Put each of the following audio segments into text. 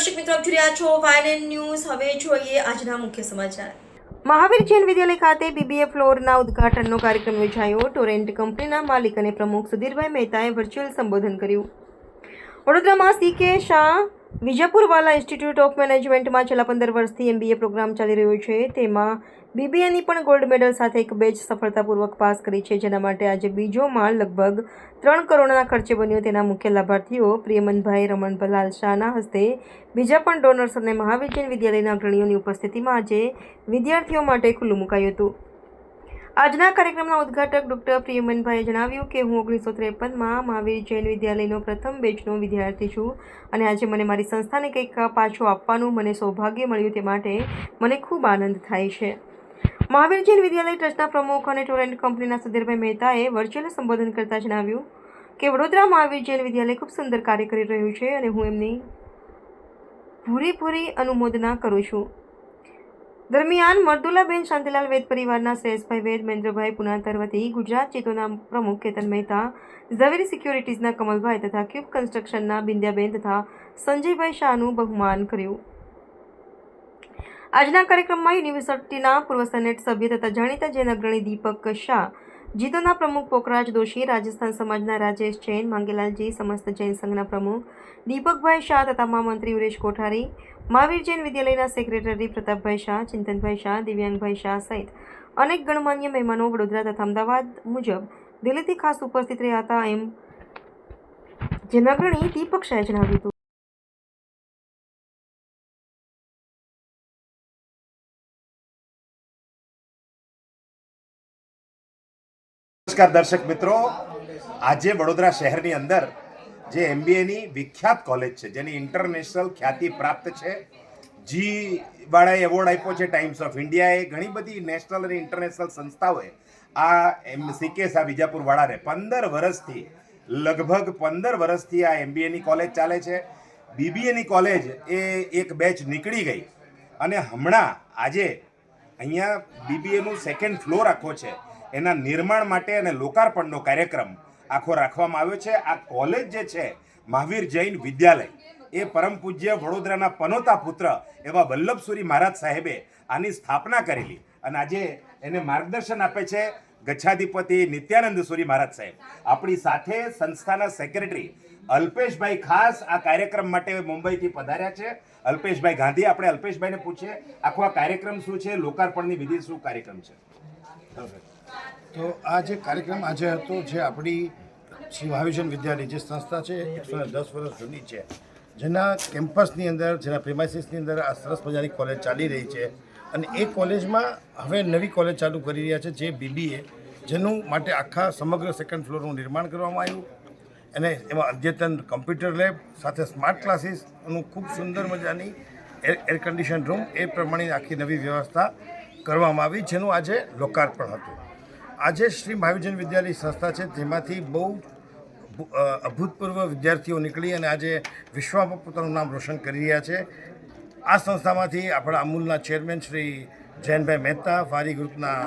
દર્શક મિત્રો, આપ જોઈ છો વાયલેન્ડ ન્યૂઝ. હવે જોઈએ આજના મુખ્ય સમાચાર. મહાવીર જૈન વિદ્યાલય ખાતે બીબીએ ફ્લોરના ઉદઘાટનનો કાર્યક્રમ યોજાયો. ટોરેન્ટ કંપનીના માલિક અને પ્રમુખ સુધીરભાઈ મહેતાએ વર્ચ્યુઅલ સંબોધન કર્યું. વડોદરામાં સી કે શાહ વિજાપુરવાલા ઇન્સ્ટિટ્યૂટ ઓફ મેનેજમેન્ટમાં છેલ્લા પંદર વર્ષથી એમબીએ પ્રોગ્રામ ચાલી રહ્યો છે. તેમાં બીબીએની પણ ગોલ્ડ મેડલ સાથે એક બેચ સફળતાપૂર્વક પાસ કરી છે, જેના માટે આજે બીજો માળ લગભગ ત્રણ કરોડના ખર્ચે બન્યો તેના મુખ્ય લાભાર્થીઓ પ્રિયમનભાઈ રમણભલાલ શાહના હસ્તે. બીજા પણ ડોનર્સ અને મહાવીર જૈન વિદ્યાલયના અગ્રણીઓની ઉપસ્થિતિમાં આજે વિદ્યાર્થીઓ માટે ખુલ્લું મુકાયું હતું. આજના કાર્યક્રમના ઉદ્ઘાટક ડૉક્ટર પ્રિયમનભાઈએ જણાવ્યું કે હું ઓગણીસો ત્રેપનમાં મહાવીર જૈન વિદ્યાલયનો પ્રથમ બેચનો વિદ્યાર્થી છું અને આજે મને મારી સંસ્થાને કંઈક પાછું આપવાનું મને સૌભાગ્ય મળ્યું તે માટે મને ખૂબ આનંદ થાય છે. મહાવીર જૈન વિદ્યાલય ટ્રસ્ટના પ્રમુખ અને ટોરેન્ટ કંપનીના સુધીરભાઈ મહેતાએ વર્ચ્યુઅલ સંબોધન કરતાં જણાવ્યું કે વડોદરા મહાવીર જૈન વિદ્યાલય ખૂબ સુંદર કાર્ય કરી રહ્યું છે અને હું એમની પૂરેપૂરી અનુમોદના કરું છું. દરમિયાન મર્દુલાબેન શાંતિલાલ વેદ પરિવારના શ્રેષભાઈ વેદ, મહેન્દ્રભાઈ પુનાતર ગુજરાત ચેતોના પ્રમુખ કેતન મહેતા, ઝવેરી સિક્યોરિટીઝના કમલભાઈ તથા ક્યુબ કન્સ્ટ્રક્શનના બિંદ્યાબેન તથા સંજયભાઈ શાહનું બહુમાન કર્યું. આજના કાર્યક્રમમાં યુનિવર્સિટીના પૂર્વ સેનેટ સભ્ય તથા જાણીતા જૈન અગ્રણી દીપક શાહ જીતોના પ્રમુખ પોકરાજ દોશી, રાજસ્થાન સમાજના રાજેશ જૈન, માંગેલાલજી સમસ્ત જૈન સંઘના પ્રમુખ, દીપકભાઈ શાહ તથા મહામંત્રી ઉરેશ કોઠારી, મહાવીર જૈન વિદ્યાલયના સેક્રેટરી પ્રતાપભાઈ શાહ, ચિંતનભાઈ શાહ, દિવ્યાંગભાઈ શાહ સહિત અનેક ગણમાન્ય મહેમાનો વડોદરા તથા અમદાવાદ મુજબ દિલ્હીથી ખાસ ઉપસ્થિત રહ્યા હતા એમ જેના અગ્રણી દીપક શાહે જણાવ્યું હતું. નમસ્કાર દર્શક મિત્રો. આજે વડોદરા શહેરની અંદર જે એમબીએની વિખ્યાત કોલેજ છે, જેની ઇન્ટરનેશનલ ખ્યાતિ પ્રાપ્ત છે જી વાળાએ એવોર્ડ આપ્યો છે ટાઈમ્સ ઓફ ઇન્ડિયાએ ઘણી બધી નેશનલ અને ઇન્ટરનેશનલ સંસ્થાઓએ આ એમ સિકેસ આ વિજાપુર વાળાને પંદર વર્ષથી, લગભગ પંદર વર્ષથી આ એમબીએની કોલેજ ચાલે છે. બીબીએની કોલેજ એ એક બેચ નીકળી ગઈ અને હમણાં આજે અહીંયા બીબીએનું સેકન્ડ ફ્લોર આખો છે. એના નિર્માણ માટે અને લોકાર્પણનો કાર્યક્રમ આખો રાખવામાં આવ્યો છે. આ કોલેજ જે છે, મહાવીર જૈન વિદ્યાલય, એ પરમ પૂજ્ય વડોદરાના પનોતા પુત્ર એવા વલ્લભસુરી મહારાજ સાહેબે આની સ્થાપના કરેલી અને આજે એને માર્ગદર્શન આપે છે ગચ્છાધિપતિ નિત્યાનંદ સુરી મહારાજ સાહેબ. આપણી સાથે સંસ્થાના સેક્રેટરી અલ્પેશભાઈ ખાસ આ કાર્યક્રમ માટે મુંબઈથી પધાર્યા છે. અલ્પેશભાઈ ગાંધી, આપણે અલ્પેશભાઈને પૂછીએ, આખો આ કાર્યક્રમ શું છે? લોકાર્પણની વિધિ શું કાર્યક્રમ છે? તો આ જે કાર્યક્રમ આજે હતો, જે આપણી શ્રી મહાવિજન વિદ્યાલય જે સંસ્થા છે, એકસો દસ વર્ષ જૂની છે, જેના કેમ્પસની અંદર, જેના પ્રિમાઇસીસની અંદર આ સરસ મજાની કોલેજ ચાલી રહી છે. અને એ કોલેજમાં હવે નવી કોલેજ ચાલુ કરી રહ્યા છે, જે બીબીએ જેનું માટે આખા સમગ્ર સેકન્ડ ફ્લોરનું નિર્માણ કરવામાં આવ્યું. અને એમાં અદ્યતન કમ્પ્યુટર લેબ સાથે સ્માર્ટ ક્લાસીસનું ખૂબ સુંદર મજાની એર એર કન્ડિશન રૂમ એ પ્રમાણે આખી નવી વ્યવસ્થા કરવામાં આવી, જેનું આજે લોકાર્પણ હતું. આજે શ્રી મહાવિજન વિદ્યાલય સંસ્થા છે તેમાંથી બહુ અભૂતપૂર્વ વિદ્યાર્થીઓ નીકળી અને આજે વિશ્વમાં પોતાનું નામ રોશન કરી રહ્યા છે. આ સંસ્થામાંથી આપણા અમૂલના ચેરમેન શ્રી જયનભાઈ મહેતા ફારી ગ્રુપના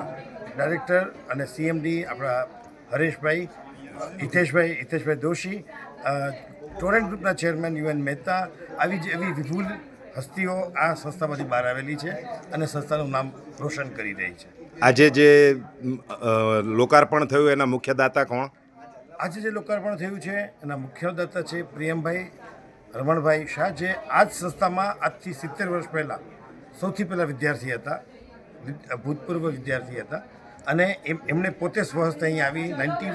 ડાયરેક્ટર અને સીએમડી આપણા હરેશભાઈ, હિતેશભાઈ હિતેશભાઈ દોશી ટોરેન્ટ ગ્રુપના ચેરમેન યુએન મહેતા, આવી જ એવી વિપુલ હસ્તીઓ આ સંસ્થામાંથી બહાર આવેલી છે અને સંસ્થાનું નામ રોશન કરી રહી છે. આજે જે લોકાર્પણ થયું એના મુખ્ય દાતા કોણ? આજે જે લોકાર્પણ થયું છે એના મુખ્ય દાતા છે પ્રિયમભાઈ રમણભાઈ શાહ જે આ જ સંસ્થામાં આજથી સિત્તેર વર્ષ પહેલાં સૌથી પહેલાં વિદ્યાર્થી હતા ભૂતપૂર્વ વિદ્યાર્થી હતા. અને એમ એમણે પોતે સ્વહસ્તે અહીંયા આવી નાઇન્ટી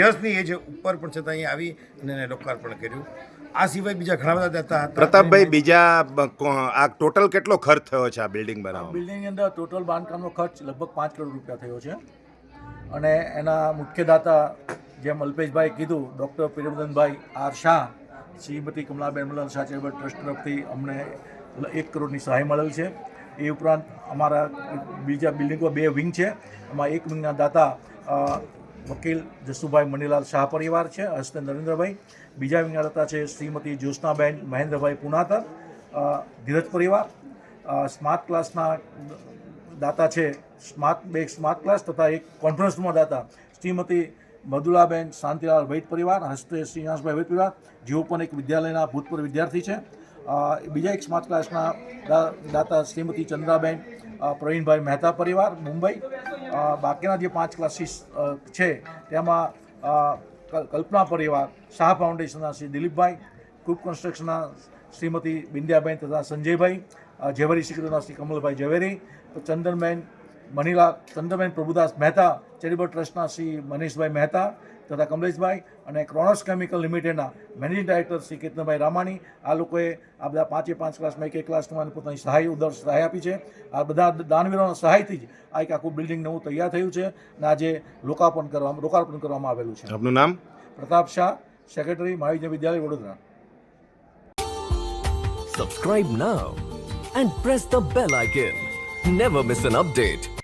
યર્સની એજ ઉપર પણ છતાં અહીંયા આવી અને એને લોકાર્પણ કર્યું. આ સિવાય બીજા ઘણા બધા દાતા હતા. પ્રતાપભાઈ બીજા આ ટોટલ કેટલો ખર્ચ થયો છે આ બિલ્ડિંગ બનાવવામાં? બિલ્ડિંગની અંદર ટોટલ બાંધકામનો ખર્ચ લગભગ પાંચ કરોડ રૂપિયા થયો છે. અને એના મુખ્ય દાતા જેમ અલ્પેશભાઈ કીધું ડૉક્ટર પ્રિયવર્ધનભાઈ આર શાહ શ્રીમતી કમલાબેન મલલ શાહ ચેરિટેબલ ટ્રસ્ટ તરફથી અમને એક કરોડની સહાય મળેલ છે. એ ઉપરાંત અમારા બીજા બિલ્ડિંગો બે વિંગ છે. એમાં એક વિંગના દાતા વકીલ જસુભાઈ મનીલાલ શાહ પરિવાર છે, હસ્તે નરેન્દ્રભાઈ. બીજા વિંગના છે શ્રીમતી જ્યોત્સનાબેન મહેન્દ્રભાઈ પુનાતર ધીરજ પરિવાર. સ્માર્ટ ક્લાસના દાતા છે, સ્માર્ટ, બે સ્માર્ટ ક્લાસ તથા એક કોન્ફરન્સ રૂમના દાતા શ્રીમતી મધુલાબેન શાંતિલાલ વૈદ પરિવાર, હસ્તે શ્રીનિવાસભાઈ વૈદ પરિવાર. જેઓ પણ એક વિદ્યાલયના ભૂતપૂર્વ વિદ્યાર્થી છે. બીજા એક સ્માર્ટ ક્લાસના દાતા શ્રીમતી ચંદ્રાબેન પ્રવીણભાઈ મહેતા પરિવાર, મુંબઈ. બાકીના જે પાંચ ક્લાસીસ છે, તેમાં કલ્પના પરિવાર, શાહ ફાઉન્ડેશનના શ્રી દિલીપભાઈ, કુક કન્સ્ટ્રક્શનના શ્રીમતી બિંદ્યાબેન તથા સંજયભાઈ ઝેવરી શિક્ષણના શ્રી કમલભાઈ ઝવેરી ચંદનબેન મનીલા ચંદ્રબેન પ્રભુદાસ મહેતા ચેરિટેબલ ટ્રસ્ટના શ્રી મનીષભાઈ મહેતા તથા કમલેશભાઈ અને ક્રોનોસ કેમિકલ લિમિટેડના મેનેજિંગ ડાયરેક્ટર શ્રી કેતનભાઈ રામાણી. આ લોકોએ આ બધા પાંચે પાંચ ક્લાસમાં એક એક ક્લાસમાં પોતાની સહાય ઉદર સહાય આપી છે. આ બધા દાનવીરોના સહાયથી જ આ એક આખું બિલ્ડિંગ નવું તૈયાર થયું છે અને આજે લોકાર્પણ કરવામાં લોકાર્પણ કરવામાં આવેલું છે. આપનું નામ? પ્રતાપ શાહ સેક્રેટરી મહાવિદ્ય વિદ્યાલય Vadodara. Subscribe now and press the bell icon. Never miss an update.